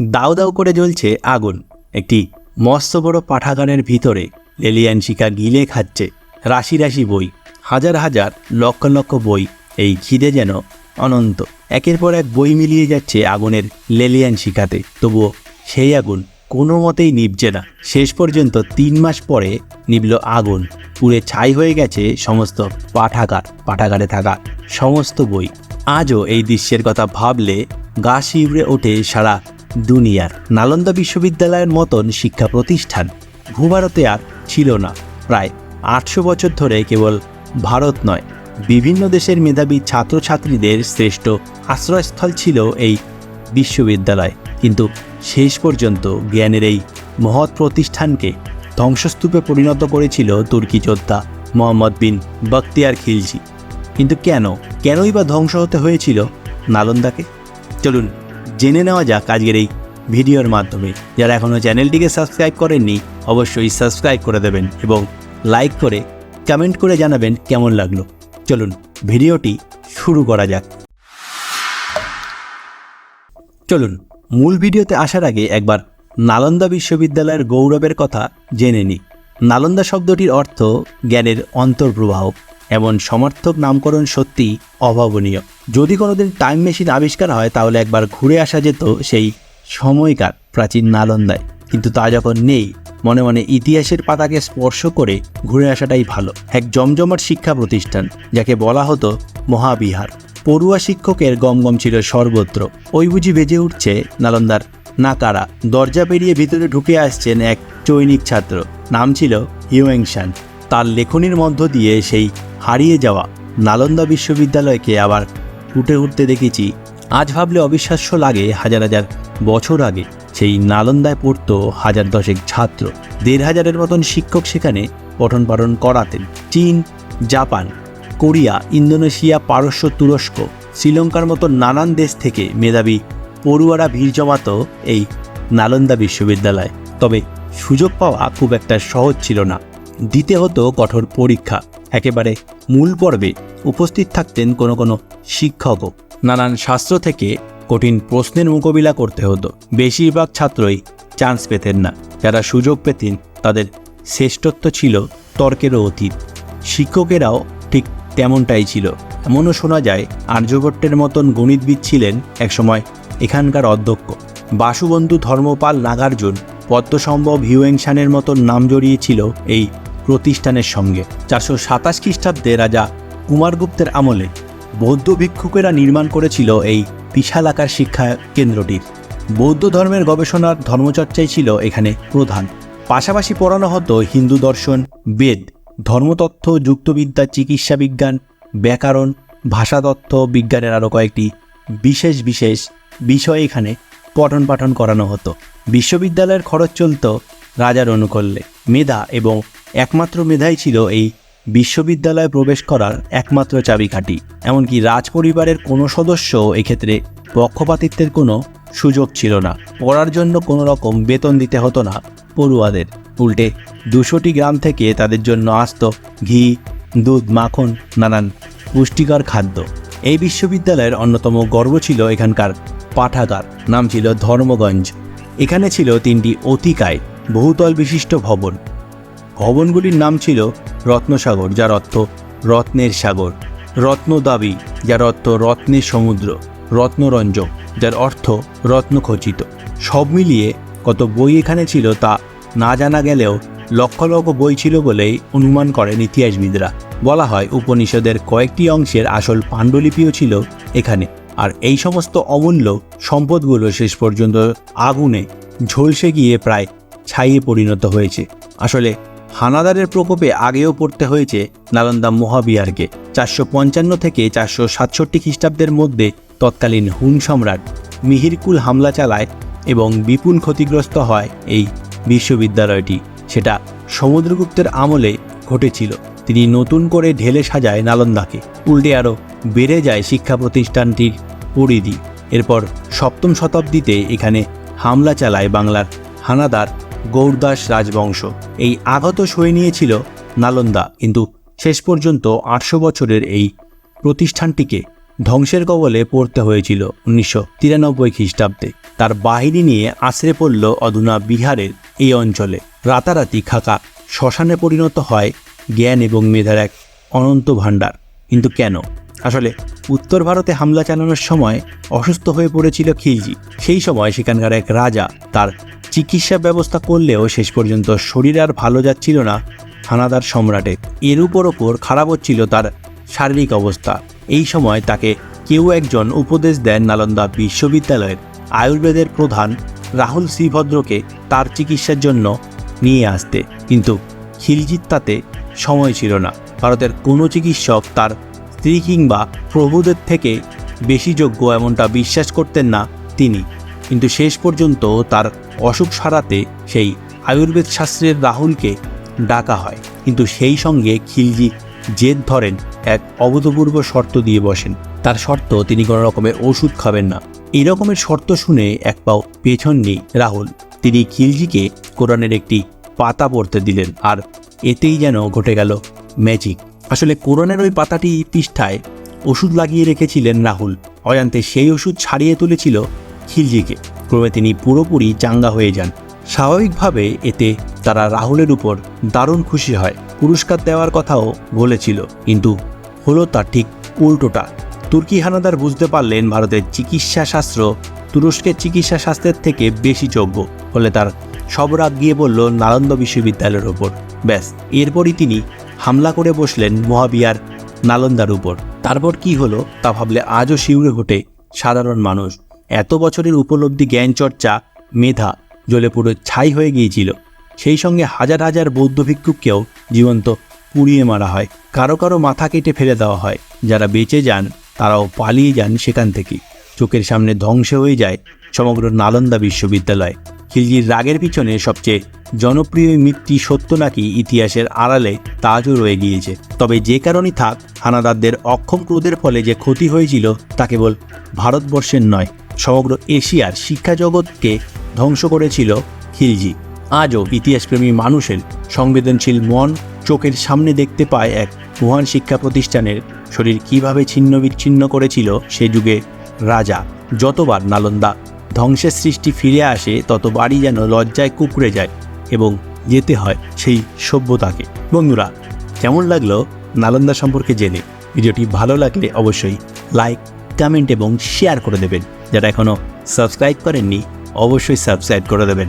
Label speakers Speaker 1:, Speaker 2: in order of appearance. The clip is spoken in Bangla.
Speaker 1: দাউ দাউ করে জ্বলছে আগুন। একটি মস্ত বড় পাঠাগারের ভিতরে লেলিয়ান শিকা গিলে খাচ্ছে। রাশি রাশি বই, হাজার হাজার, লক্ষ লক্ষ বই, এই খিদে যেন অনন্ত। একের পর এক বই মিলিয়ে যাচ্ছে আগুনের লেলিয়ান শিখাতে তবুও সেই আগুন কোনো মতেই নিভছে না। শেষ পর্যন্ত তিন মাস পরে নিভল আগুন। পুড়ে ছাই হয়ে গেছে সমস্ত পাঠাগার, পাঠাগারে থাকা সমস্ত বই। আজও এই দৃশ্যের কথা ভাবলে গা শিউড়ে ওঠে সারা দুনিয়ার নালন্দা বিশ্ববিদ্যালয়ের মতন শিক্ষা প্রতিষ্ঠান ভূভারতে আর ছিল না। প্রায় আটশো বছর ধরে কেবল ভারত নয়, বিভিন্ন দেশের মেধাবী ছাত্রছাত্রীদের শ্রেষ্ঠ আশ্রয়স্থল ছিল এই বিশ্ববিদ্যালয়। কিন্তু শেষ পর্যন্ত জ্ঞানের এই মহৎ প্রতিষ্ঠানকে ধ্বংসস্তূপে পরিণত করেছিল তুর্কি যোদ্ধা মোহাম্মদ বিন বখতিয়ার খিলজি। কিন্তু কেন, কেনই বা ধ্বংস হতে হয়েছিল নালন্দাকে? চলুন জেনে নেওয়া যাক আজকের এই ভিডিওর মাধ্যমে। যারা এখনও চ্যানেলটিকে সাবস্ক্রাইব করেননি, অবশ্যই সাবস্ক্রাইব করে দেবেন এবং লাইক করে কমেন্ট করে জানাবেন কেমন লাগল। চলুন, ভিডিওটি শুরু করা যাক। চলুন, মূল ভিডিওতে আসার আগে একবার নালন্দা বিশ্ববিদ্যালয়ের গৌরবের কথা জেনে নিই নালন্দা শব্দটির অর্থ জ্ঞানের অন্তর্প্রবাহ। এমন সমর্থক নামকরণ সত্যি অভাবনীয়। যদি কোনোদিন টাইম মেশিন আবিষ্কার হয়, তাহলে একবার ঘুরে আসা যেত সেই সময়কার প্রাচীন নালন্দায়। কিন্তু তা যখন নেই, মনে মনে ইতিহাসের পাতাকে স্পর্শ করে ঘুরে আসাটাই ভালো। এক জমজমাট শিক্ষা প্রতিষ্ঠান, যাকে বলা হতো মহাবিহার। পড়ুয়া শিক্ষকের গমগম ছিল সর্বত্র। ওই বুঝি বেজে উঠছে নালন্দার নাকারা। দরজা পেরিয়ে ভিতরে ঢুকে আসছেন এক চৈনিক ছাত্র। নাম ছিল হিউয়েংশান। তার লেখনির মধ্য দিয়ে সেই হারিয়ে যাওয়া নালন্দা বিশ্ববিদ্যালয়কে আবার ফুটে উঠতে দেখেছি। আজ ভাবলে অবিশ্বাস্য লাগে হাজার হাজার বছর আগে সেই নালন্দায় পড়তো হাজার দশেক ছাত্র। দেড় হাজারের মতন শিক্ষক সেখানে পঠন পাঠন করাতেন। চীন, জাপান, কোরিয়া, ইন্দোনেশিয়া, পারস্য, তুরস্ক, শ্রীলঙ্কার মতো নানান দেশ থেকে মেধাবী পড়ুয়ারা ভিড় জমাতো এই নালন্দা বিশ্ববিদ্যালয়। তবে সুযোগ পাওয়া খুব একটা সহজ ছিল না। দিতে হতো কঠোর পরীক্ষা। একেবারে মূল পর্বে উপস্থিত থাকতেন কোনো কোনো শিক্ষকও। নানান শাস্ত্র থেকে কঠিন প্রশ্নের মোকাবিলা করতে হতো। বেশিরভাগ ছাত্রই চান্স পেতেন না। যারা সুযোগ পেতেন, তাদের শ্রেষ্ঠত্ব ছিল তর্কেরও অতীত। শিক্ষকেরাও ঠিক তেমনটাই ছিল। এমনও শোনা যায়, আর্যভট্টের মতন গণিতবিদ ছিলেন একসময় এখানকার অধ্যক্ষ। বাসুবন্ধু ধর্মপাল নাগার্জুন পদ্মসম্ভব হিউয়েংশানের মতন নাম জড়িয়েছিল এই প্রতিষ্ঠানের সঙ্গে। চারশো সাতাশ খ্রিস্টাব্দে রাজা কুমারগুপ্তের আমলে বৌদ্ধ ভিক্ষুকেরা নির্মাণ করেছিল এই বিশাল আকার শিক্ষা কেন্দ্রটির। বৌদ্ধ ধর্মের গবেষণার ধর্মচর্চাই ছিল এখানে প্রধান। পাশাপাশি পড়ানো হতো হিন্দু দর্শন, বেদ, ধর্মতত্ত্ব, যুক্তবিদ্যা, চিকিৎসা বিজ্ঞান, ব্যাকরণ, ভাষাতত্ত্ব, বিজ্ঞানের আরও কয়েকটি বিশেষ বিশেষ বিষয় এখানে পঠন পাঠন করানো হতো। বিশ্ববিদ্যালয়ের খরচ চলত রাজার অনুকূল্যে। মেধা এবং একমাত্র মেধাই ছিল এই বিশ্ববিদ্যালয়ে প্রবেশ করার একমাত্র চাবিকাঠি। এমনকি রাজ পরিবারের কোনো সদস্য এক্ষেত্রে পক্ষপাতিত্বের কোনো সুযোগ ছিল না। পড়ার জন্য কোনো রকম বেতন দিতে হতো না পড়ুয়াদের। উল্টে দুশোটি গ্রাম থেকে তাদের জন্য আসত ঘি, দুধ, মাখন, নানান পুষ্টিকর খাদ্য। এই বিশ্ববিদ্যালয়ের অন্যতম গর্ব ছিল এখানকার পাঠাগার। নাম ছিল ধর্মগঞ্জ। এখানে ছিল তিনটি অতিকায় বহুতল বিশিষ্ট ভবন। ভবনগুলির নাম ছিল রত্নসাগর, যার অর্থ রত্নের সাগর, রত্নদাবি, যার অর্থ রত্নের সমুদ্র, রত্নরঞ্জক, যার অর্থ রত্নখচিত। সব মিলিয়ে কত বই এখানে ছিল তা না জানা গেলেও লক্ষ লক্ষ বই ছিল বলেই অনুমান করেন ইতিহাসবিদরা। বলা হয় উপনিষদের কয়েকটি অংশের আসল পাণ্ডুলিপিও ছিল এখানে। আর এই সমস্ত অমূল্য সম্পদগুলো শেষ পর্যন্ত আগুনে ঝলসে গিয়ে প্রায় ছাইয়ে পরিণত হয়েছে। আসলে হানাদারের প্রকোপে আগেও পড়তে হয়েছে নালন্দা মহাবিহারকে। চারশো পঞ্চান্ন থেকে চারশো সাতষট্টি খ্রিস্টাব্দের মধ্যে তৎকালীন হুন সম্রাট মিহিরকুল হামলা চালায় এবং বিপুল ক্ষতিগ্রস্ত হয় এই বিশ্ববিদ্যালয়টি। সেটা সমুদ্রগুপ্তের আমলে ঘটেছিল। তিনি নতুন করে ঢেলে সাজায় নালন্দাকে। উল্টে আরও বেড়ে যায় শিক্ষা প্রতিষ্ঠানটির পরিধি। এরপর সপ্তম শতাব্দীতে এখানে হামলা চালায় বাংলার হানাদার গৌরদাস রাজবংশ। এই আগত সয়ে নিয়েছিল নালন্দা, কিন্তু শেষ পর্যন্ত আটশো বছরের এই প্রতিষ্ঠানটিকে ধ্বংসের কবলে পড়তে হয়েছিল উনিশশো তিরানব্বই খ্রিস্টাব্দে। তার বাহিনী নিয়ে আশ্রে পড়ল অধুনা বিহারের এই অঞ্চলে। রাতারাতি খাকা শ্মশানে পরিণত হয় জ্ঞান এবং মেধার এক অনন্ত ভাণ্ডার। কিন্তু কেন? আসলে উত্তর ভারতে হামলা চালানোর সময় অসুস্থ হয়ে পড়েছিল খিলজি। সেই সময় সেখানকার এক রাজা তার চিকিৎসা ব্যবস্থা করলেও শেষ পর্যন্ত শরীর আর ভালো যাচ্ছিল না হানাদার সম্রাটের। এর উপর ওপর খারাপ হচ্ছিল তার শারীরিক অবস্থা। এই সময় তাকে কেউ একজন উপদেশ দেন নালন্দা বিশ্ববিদ্যালয়ের আয়ুর্বেদের প্রধান রাহুল শ্রীভদ্রকে তার চিকিৎসার জন্য নিয়ে আসতে। কিন্তু খিলজিৎ তাতে সময় ছিল না। ভারতের কোনো চিকিৎসক তার স্ত্রী কিংবা প্রভুদের থেকে বেশি যোগ্য এমনটা বিশ্বাস করতেন না তিনি। কিন্তু শেষ পর্যন্ত তার অসুখ সারাতে সেই আয়ুর্বেদ শাস্ত্রের রাহুলকে ডাকা হয়। কিন্তু সেই সঙ্গে খিলজি জেদ ধরেন, এক অভূতপূর্ব শর্ত দিয়ে বসেন। তার শর্ত, তিনি কোনো রকমের ওষুধ খাবেন না। এই রকমের শর্ত শুনে এক পাও পেছন নেই রাহুল। তিনি খিলজিকে কোরআনের একটি পাতা পড়তে দিলেন, আর এতেই যেন ঘটে গেল ম্যাজিক। আসলে কোরআনের ওই পাতাটি পৃষ্ঠায় ওষুধ লাগিয়ে রেখেছিলেন রাহুল। অজান্তে সেই ওষুধ ছাড়িয়ে তুলেছিল খিলজিকে। ক্রমে তিনি পুরোপুরি চাঙ্গা হয়ে যান। স্বাভাবিকভাবে এতে তারা রাহুলের উপর দারুণ খুশি হয়। পুরস্কার দেওয়ার কথাও বলেছিল, কিন্তু হলো তার ঠিক উল্টোটা। তুর্কি হানাদার বুঝতে পারলেন ভারতের চিকিৎসা শাস্ত্র তুরস্কের চিকিৎসা শাস্ত্রের থেকে বেশি যোগ্য। ফলে তার সব রাগ গিয়ে বলল নালন্দ বিশ্ববিদ্যালয়ের ওপর। ব্যাস, এরপরই তিনি হামলা করে বসলেন মহাবিয়ার নালন্দার উপর। তারপর কি হলো তা ভাবলে আজও শিউরে ঘটে সাধারণ মানুষ। এত বছরের উপলব্ধি জ্ঞান চর্চা মেধা জ্বলে পুরো ছাই হয়ে গিয়েছিল। সেই সঙ্গে হাজার হাজার বৌদ্ধ ভিক্ষুককেও জীবন্ত পুড়িয়ে মারা হয়। কারও কারও মাথা কেটে ফেলে দেওয়া হয়। যারা বেঁচে যান, তারাও পালিয়ে যান সেখান থেকে। চোখের সামনে ধ্বংস হয়ে যায় সমগ্র নালন্দা বিশ্ববিদ্যালয়। খিলজির রাগের পিছনে সবচেয়ে জনপ্রিয় মৃত্যু সত্য নাকি ইতিহাসের আড়ালে তাজও রয়ে গিয়েছে। তবে যে কারণেই থাক, হানাদারদের অক্ষম ক্রোধের ফলে যে ক্ষতি হয়েছিল তা কেবল ভারতবর্ষের নয়, সমগ্র এশিয়ার শিক্ষা জগৎকে ধ্বংস করেছিল খিলজি। আজও ইতিহাসপ্রেমী মানুষের সংবেদনশীল মন চোখের সামনে দেখতে পায় এক মহান শিক্ষা প্রতিষ্ঠানের শরীর কীভাবে ছিন্ন বিচ্ছিন্ন করেছিল সে যুগে রাজা, যতবার নালন্দা ধ্বংসের সৃষ্টি ফিরে আসে, তত বাড়ি যেন লজ্জায় কুকড়ে যায় এবং যেতে হয় সেই সভ্যতাকে। বন্ধুরা, কেমন লাগল নালন্দা সম্পর্কে জেনে? ভিডিওটি ভালো লাগলে অবশ্যই লাইক, কমেন্ট এবং শেয়ার করে দেবেন। যারা এখনও সাবস্ক্রাইব করেননি, অবশ্যই সাবস্ক্রাইব করে দেবেন।